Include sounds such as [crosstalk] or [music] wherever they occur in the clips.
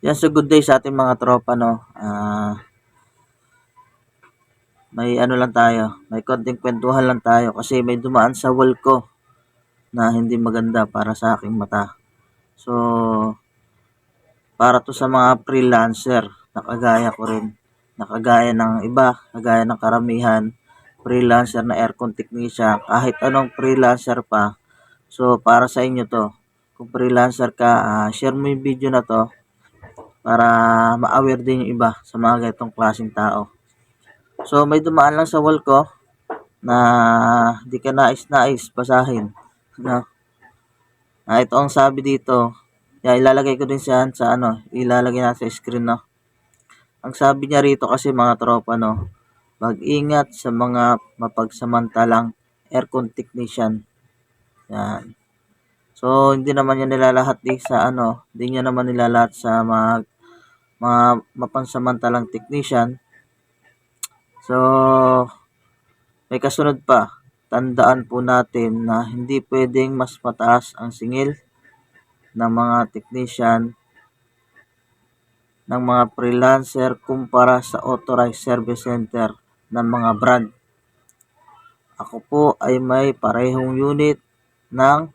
Yan, so good day sa ating mga tropa, no. Ah, may ano lang tayo, may konting kwentuhan lang tayo kasi may dumaan sa wall ko na hindi maganda para sa aking mata. So, para to sa mga freelancer na kagaya ko rin, na kagaya ng iba, kagaya ng karamihan, freelancer na aircon technician, kahit anong freelancer pa. So, para sa inyo to. Kung freelancer ka, ah, share mo yung video na to para ma-aware din yung iba sa mga ganitong klaseng tao. So, may dumaan lang sa wall ko na di ka nais-nais basahin. No? Ah, ito ang sabi dito. Yeah, ilalagay ko din siya sa ano, ilalagay na sa screen, no. Ang sabi niya rito kasi mga tropa, no, mag-ingat sa mga mapagsamantalang aircon technician. Yan. So, hindi naman yan nilalahat di sa ano, hindi niya naman nilalahat sa mga, mga mapansamantalang technician. So, may kasunod pa. Tandaan po natin na hindi pwedeng mas mataas ang singil ng mga technician ng mga freelancer kumpara sa authorized service center ng mga brand. Ako po ay may parehong unit ng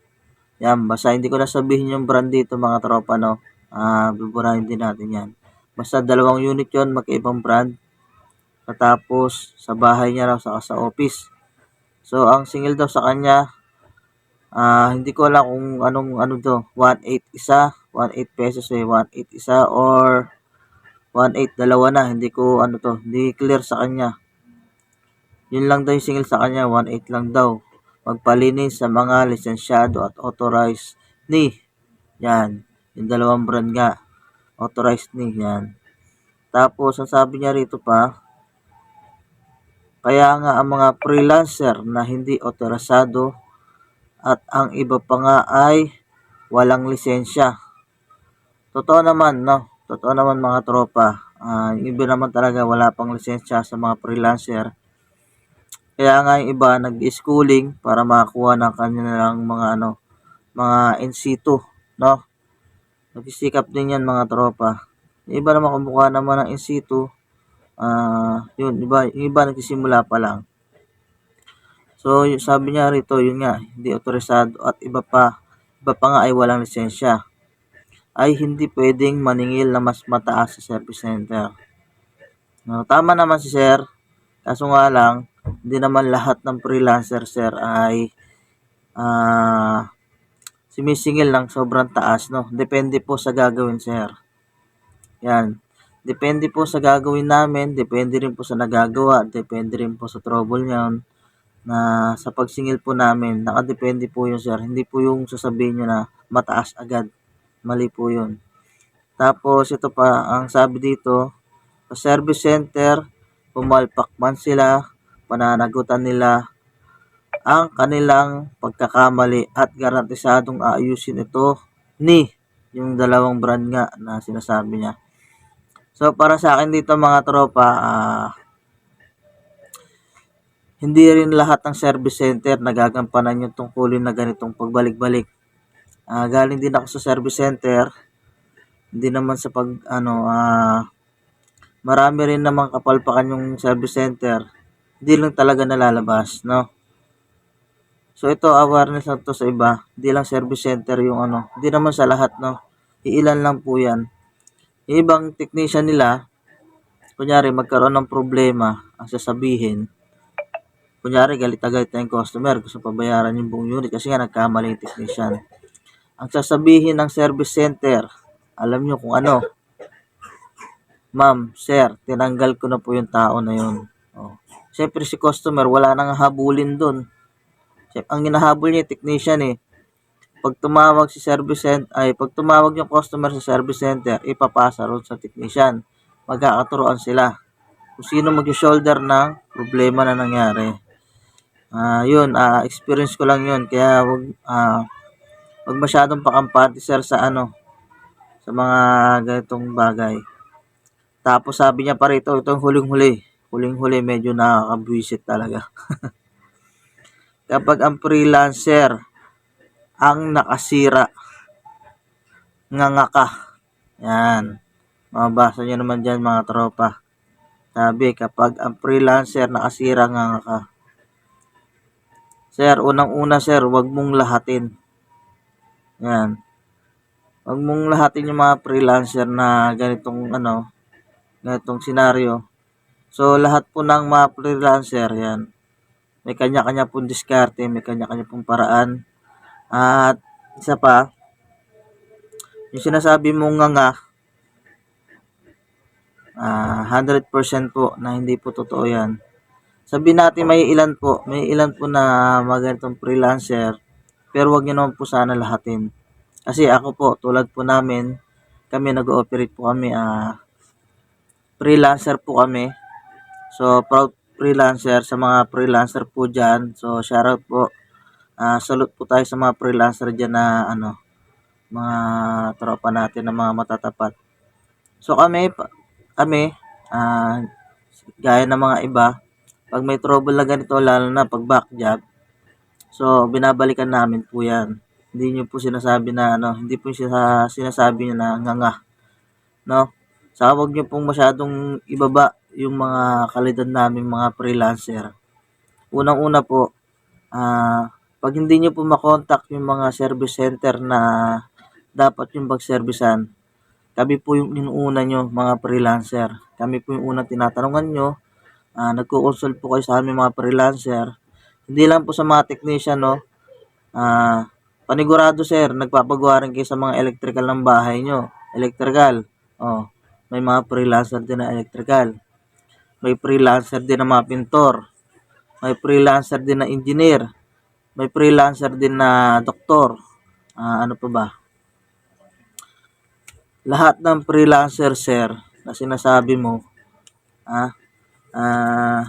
yan, basta hindi ko na sabihin yung brand dito mga tropa no. Ah, buburahin din natin yan. Basta dalawang unit yon magkaibang brand. Katapos sa bahay niya raw saka sa office. So ang singil daw sa kanya ah hindi ko alam kung anong ano to, 1.8 isa, 1.8 pesos eh, 1.8 isa or 1.8 dalawa na, hindi ko ano to, hindi clear sa kanya. Yun lang daw yung singil sa kanya, 1.8 lang daw. Magpalinis sa mga lisensyado at authorized ni. Yan, yung dalawang brand nga. Authorized ni, yan. Tapos, ang sabi niya rito pa, kaya nga ang mga freelancer na hindi otorasado at ang iba pa nga ay walang lisensya. Totoo naman, no? Totoo naman mga tropa. Uh, yung iba naman talaga wala pang lisensya sa mga freelancer. Kaya nga yung iba nag-schooling para makakuha ng kanilang mga ano, mga in situ, no? Nagsisikap din yan mga tropa. Iba naman kumukuha naman ng in situ, uh, yun, iba, yung iba nagsisimula pa lang. So, sabi niya rito, yun nga, hindi otorisado at iba pa, iba pa nga ay walang lisensya ay hindi pwedeng maningil na mas mataas sa service center. No, tama naman si sir, kaso nga lang, hindi naman lahat ng freelancer sir ay uh, sumisingil ng sobrang taas. No? Depende po sa gagawin sir. Yan. Depende po sa gagawin namin, depende rin po sa nagagawa, depende rin po sa trouble niyan na sa pagsingil po namin, nakadepende po yun sir. Hindi po yung sasabihin nyo na mataas agad. Mali po yun. Tapos ito pa, ang sabi dito, sa service center, pumalpak man sila, pananagutan nila ang kanilang pagkakamali at garantisadong aayusin ito ni yung dalawang brand nga na sinasabi niya. So, para sa akin dito mga tropa, uh, hindi rin lahat ng service center nagagampanan yung tungkulin na ganitong pagbalik-balik. Uh, galing din ako sa service center. Hindi naman sa pag, ano, uh, marami rin naman kapalpakan yung service center. Hindi lang talaga nalalabas, no? So, ito, awareness lang to sa iba. Hindi lang service center yung ano. Hindi naman sa lahat, no? Iilan lang po yan ibang technician nila, kunyari magkaroon ng problema, ang sasabihin, kunyari galit na galit na yung customer, gusto pabayaran yung buong unit kasi nga nagkamali yung technician. Ang sasabihin ng service center, alam nyo kung ano, ma'am, sir, tinanggal ko na po yung tao na yun. Oh. Siyempre si customer, wala nang habulin doon. Ang hinahabol niya, technician eh pag tumawag si service center, ay pag tumawag yung customer sa service center, ipapasa ron sa technician. Magkakaturoan sila. Kung sino mag-shoulder ng problema na nangyari. Uh, yun, uh, experience ko lang yun. Kaya wag, uh, wag masyadong pakampante sir sa ano, sa mga ganitong bagay. Tapos sabi niya pa rito, itong huling-huli. Huling-huli, medyo nakakabwisit talaga. [laughs] Kapag ang freelancer ang nakasira. Nganga ka. Yan. Mababasa nyo naman dyan mga tropa. Sabi, kapag ang freelancer nakasira nga ka. Sir, unang-una sir, wag mong lahatin. Yan. Wag mong lahatin yung mga freelancer na ganitong ano, ganitong senaryo. So, lahat po ng mga freelancer, yan. May kanya-kanya pong diskarte, may kanya-kanya pong paraan. At isa pa, yung sinasabi mong nga nga, ah 100% po na hindi po totoo yan. Sabihin natin may ilan po, may ilan po na mga ganitong freelancer, pero wag niyo naman po sana lahatin. Kasi ako po, tulad po namin, kami nag-ooperate po kami, ah freelancer po kami. So, proud freelancer sa mga freelancer po dyan. So, shoutout po. Ah, salute po tayo sa mga freelancer dyan na ano, mga tropa natin na mga matatapat. So, kami, kami, ah, gaya ng mga iba, pag may trouble na ganito, lalo na pag back job, so, binabalikan namin po yan. Hindi nyo po sinasabi na, ano, hindi po siya sinasabi nyo na nga nga. No? Saka huwag nyo pong masyadong ibaba yung mga kalidad namin mga freelancer. Unang-una po, ah, pag hindi nyo po makontak yung mga service center na dapat yung pag-servicean, kami po yung inuuna nyo mga freelancer. Kami po yung unang tinatanungan nyo. Ah, nagko-consult po kayo sa aming mga freelancer. Hindi lang po sa mga technician, no? Ah, panigurado sir, nagpapagawa rin kayo sa mga electrical ng bahay nyo. Electrical. Oh, may mga freelancer din na electrical. May freelancer din na mga pintor. May freelancer din na engineer. May freelancer din na doktor. Ah, ano pa ba? Lahat ng freelancer, sir, na sinasabi mo, ah, ah,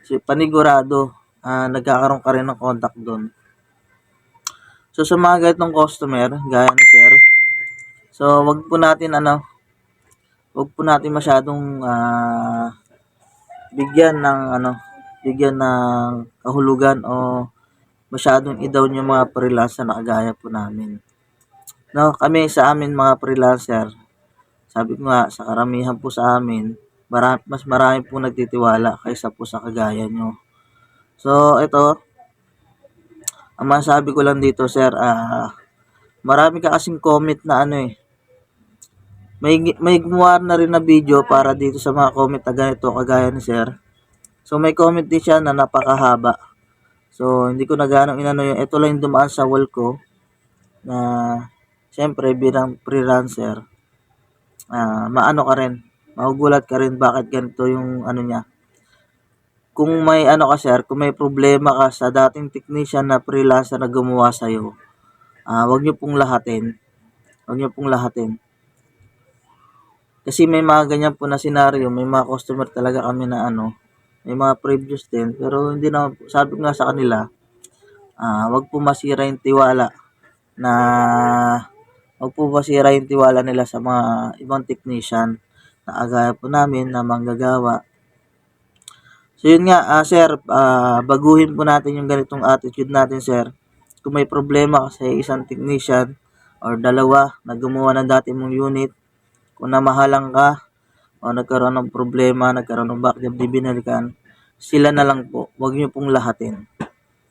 si panigurado, ah, nagkakaroon ka rin ng contact doon. So, sa mga ganitong customer, gaya ni sir, so, wag po natin, ano, wag po natin masyadong, ah, bigyan ng, ano, bigyan ng kahulugan o masyadong i-down yung mga freelancer na kagaya po namin. No, kami sa amin mga freelancer, sabi ko nga, sa karamihan po sa amin, mara- mas marami po nagtitiwala kaysa po sa kagaya nyo. So, ito, ang masabi ko lang dito, sir, ah, marami ka kasing comment na ano eh, may, may gumawa na rin na video para dito sa mga comment na ganito, kagaya ni sir. So, may comment din siya na napakahaba. So, hindi ko na ganong inano yung, ito lang yung dumaan sa wall ko, na, syempre, bilang freelancer, ah maano ka rin, magugulat ka rin bakit ganito yung ano niya. Kung may ano ka sir, kung may problema ka sa dating technician na freelancer na gumawa sa'yo, ah wag niyo pong lahatin. Wag niyo pong lahatin. Kasi may mga ganyan po na senaryo, may mga customer talaga kami na ano, may mga previous din, pero hindi na, sabi nga sa kanila, ah wag po masira yung tiwala na wag po masira yung tiwala nila sa mga ibang technician na agaya po namin na manggagawa. So yun nga, ah, sir, ah, baguhin po natin yung ganitong attitude natin, sir. Kung may problema kasi isang technician or dalawa na gumawa ng dati mong unit, kung namahalang ka o nagkaroon ng problema, nagkaroon ng backjob, di binalikan, sila na lang po. Huwag niyo pong lahatin.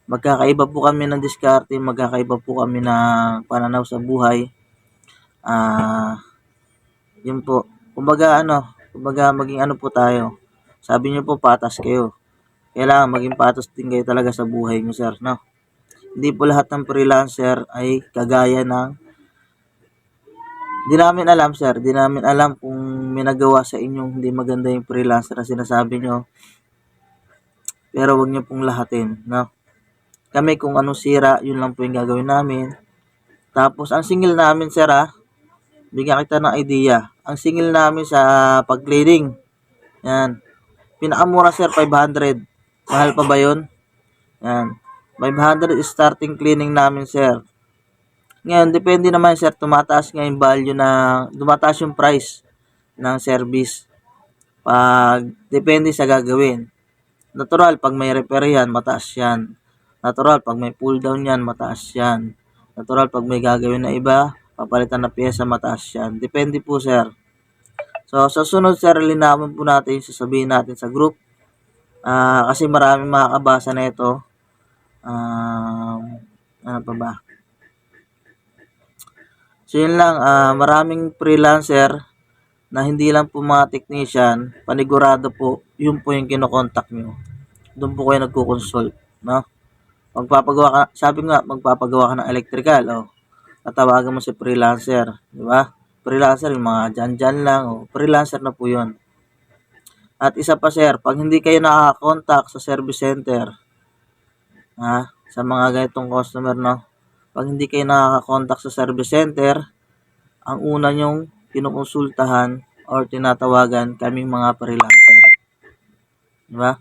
Magkakaiba po kami ng diskarte, magkakaiba po kami ng pananaw sa buhay. Ah, yun po. Kumbaga ano, kumbaga maging ano po tayo. Sabi niyo po patas kayo. Kailangan maging patas din kayo talaga sa buhay niyo, sir, no? Hindi po lahat ng freelancer ay kagaya ng Di namin alam, sir. Di namin alam kung may nagawa sa inyong hindi maganda yung freelancer na sinasabi nyo. Pero wag niyo pong lahatin, no? Kami kung anong sira, yun lang po yung gagawin namin. Tapos, ang singil namin, sir, ah, bigyan kita ng idea. Ang singil namin sa pag-cleaning, yan. Pinakamura, sir, 500. Mahal pa ba yun? Yan. 500 is starting cleaning namin, sir. Ngayon, depende naman, sir, tumataas nga yung value na, tumataas yung price ng service. Pag, depende sa gagawin. Natural, pag may repair yan, mataas yan. Natural, pag may pull down yan, mataas yan. Natural, pag may gagawin na iba, papalitan na pyesa, mataas yan. Depende po, sir. So, sa sunod sir, linawin po natin yung sasabihin natin sa group. Ah, kasi maraming makakabasa na ito. Um, ano pa ba? So, yun lang. ah, maraming freelancer na hindi lang po mga technician, panigurado po, yun po yung kinokontak nyo. Doon po kayo nagko-consult, no? Magpapagawa ka, sabi nga, magpapagawa ka ng electrical, oh. Tatawagan mo si freelancer, di ba? Freelancer, yung mga dyan-dyan lang, oh. Freelancer na po yun. At isa pa, sir, pag hindi kayo nakaka-contact sa service center, ha, sa mga ganitong customer, no? Pag hindi kayo nakaka-contact sa service center, ang una nyong kinukonsultahan or tinatawagan kaming mga freelancer. Di ba?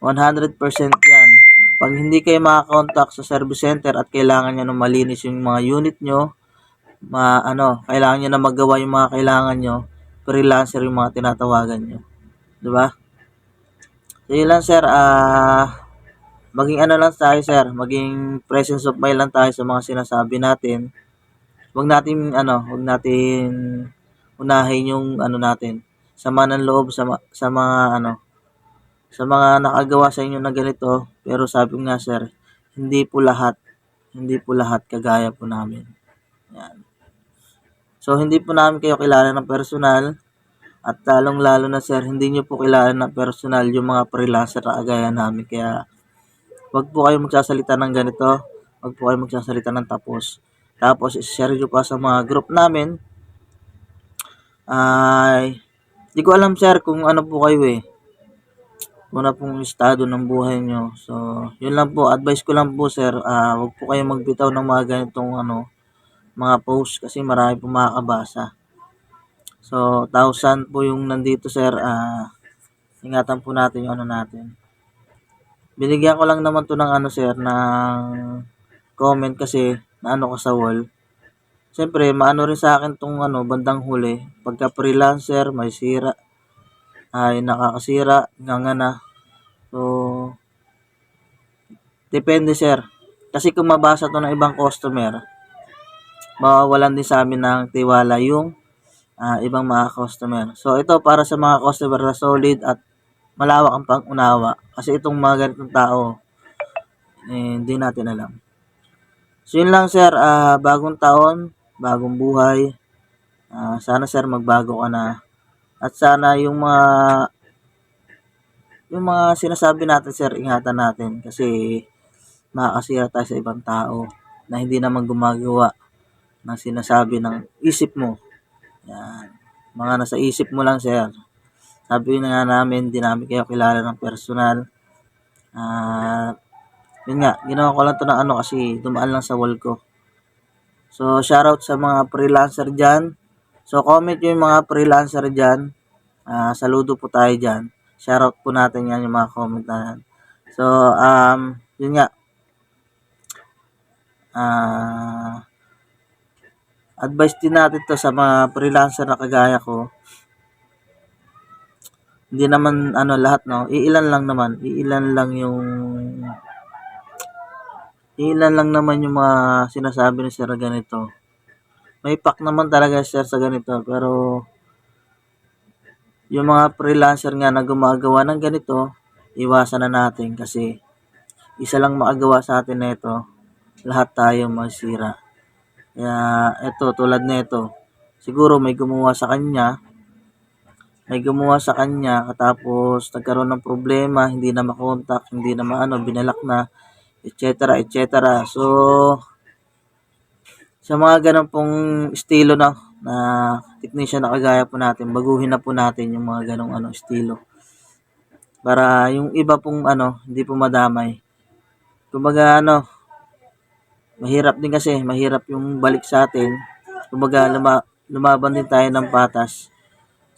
100% yan. Pag hindi kayo makakontak sa service center at kailangan nyo na malinis yung mga unit nyo, ma, ano, kailangan nyo na magawa yung mga kailangan nyo, freelancer yung mga tinatawagan nyo. Di ba? So, ah, maging ano lang tayo sir, maging presence of mind lang tayo sa mga sinasabi natin. Huwag natin, ano, huwag natin unahin yung ano natin, sama ng loob sa, sa mga ano, sa mga nakagawa sa inyo na ganito, pero sabi nga sir, hindi po lahat, hindi po lahat kagaya po namin. Yan. So, hindi po namin kayo kilala ng personal, at lalong lalo na sir, hindi nyo po kilala ng personal yung mga freelancer na kagaya namin. Kaya, wag po kayo magsasalita ng ganito, wag po kayo magsasalita ng tapos. Tapos, share nyo pa sa mga group namin. Ay, di ko alam sir kung ano po kayo eh kung ano pong estado ng buhay nyo. So, yun lang po. Advice ko lang po, sir. ah wag po kayo magbitaw ng mga ganitong ano, mga post kasi marami po makakabasa. So, thousand po yung nandito, sir. ah ingatan po natin yung ano natin. Binigyan ko lang naman to ng ano, sir, ng comment kasi na ano ko sa wall. Siyempre, maano rin sa akin tong ano, bandang huli. Pagka freelancer, may sira ay nakakasira, ngangana. So, depende sir. Kasi kung mabasa to ng ibang customer, mawawalan din sa amin ng tiwala yung ah, ibang mga customer. So, ito para sa mga customer na solid at malawak ang pang-unawa. Kasi itong mga ganitong tao, eh, hindi natin alam. So, yun lang sir. ah, bagong taon, bagong buhay. Ah, sana sir magbago ka na. At sana yung mga yung mga sinasabi natin sir, ingatan natin kasi makakasira tayo sa ibang tao na hindi naman gumagawa ng sinasabi ng isip mo. Yan. Mga nasa isip mo lang sir. Sabi na nga namin, hindi namin kayo kilala ng personal. At yun nga, ginawa ko lang to ng ano kasi dumaan lang sa wall ko. So, shoutout sa mga freelancer dyan. So, comment yung mga freelancer dyan. Ah, saludo po tayo dyan. Shoutout po natin yan yung mga comment na yan. So, um, yun nga. Ah, advice din natin to sa mga freelancer na kagaya ko. Hindi naman ano lahat no, iilan lang naman, iilan lang yung iilan lang naman yung mga sinasabi ni Sir ganito. May pack naman talaga Sir sa ganito, pero yung mga freelancer nga na gumagawa ng ganito, iwasan na natin kasi isa lang makagawa sa atin na ito, lahat tayo masira. Kaya ito, tulad nito, siguro may gumawa sa kanya, may gumawa sa kanya, katapos nagkaroon ng problema, hindi na makontak, hindi na maano, binalak na, etc. etc. So, sa mga ganun pong estilo na, na technician na kagaya po natin, baguhin na po natin yung mga ganong ano, estilo. Para yung iba pong ano, hindi po madamay. Kumbaga ano, mahirap din kasi, mahirap yung balik sa atin. Kumbaga luma, lumaban din tayo ng patas.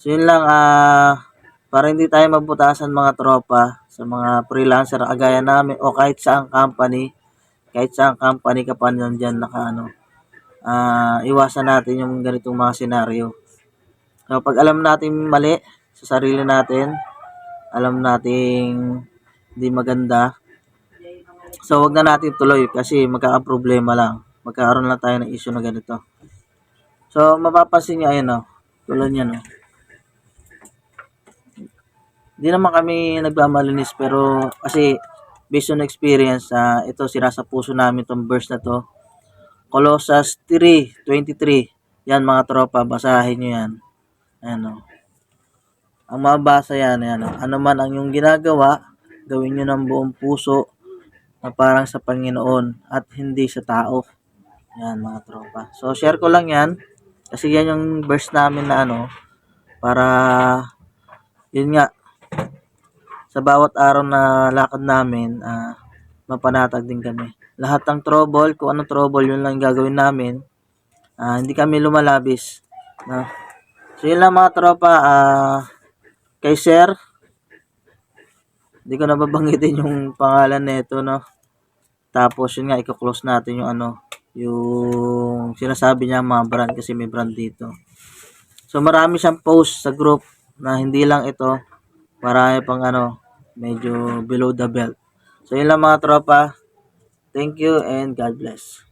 So yun lang, ah, para hindi tayo mabutasan mga tropa sa mga freelancer kagaya namin o kahit saang company, kahit saang company ka pa nandyan naka ano, ah, iwasan natin yung ganitong mga senaryo. So pag alam natin mali sa sarili natin, alam nating hindi maganda, So, wag na natin tuloy kasi magkakaproblema lang. Magkakaroon lang tayo ng issue na ganito. So, mapapansin nyo, ayun o. Tulad yan, oh. Hindi naman kami nagmamalinis pero kasi based on experience, ah, ito sira sa puso namin tong verse na to. Colossus 3:23. Yan mga tropa, basahin nyo yan. Ayan o. Ang mabasa yan, ayan o. Ano man ang yung ginagawa, gawin nyo ng buong puso na parang sa Panginoon at hindi sa tao. Yan mga tropa. So share ko lang yan kasi yan yung verse namin na ano para yun nga sa bawat araw na lakad namin ah mapanatag din kami. Lahat ng trouble, kung anong trouble, yun lang gagawin namin. Ah, hindi kami lumalabis. No? So yun lang mga tropa, ah kay Sir, hindi ko nababanggitin yung pangalan nito, no? Tapos yun nga, i-close natin yung ano, yung sinasabi niya mga brand kasi may brand dito. So marami siyang post sa group na hindi lang ito, marami pang ano, medyo below the belt. So yun lang mga tropa. Thank you and God bless.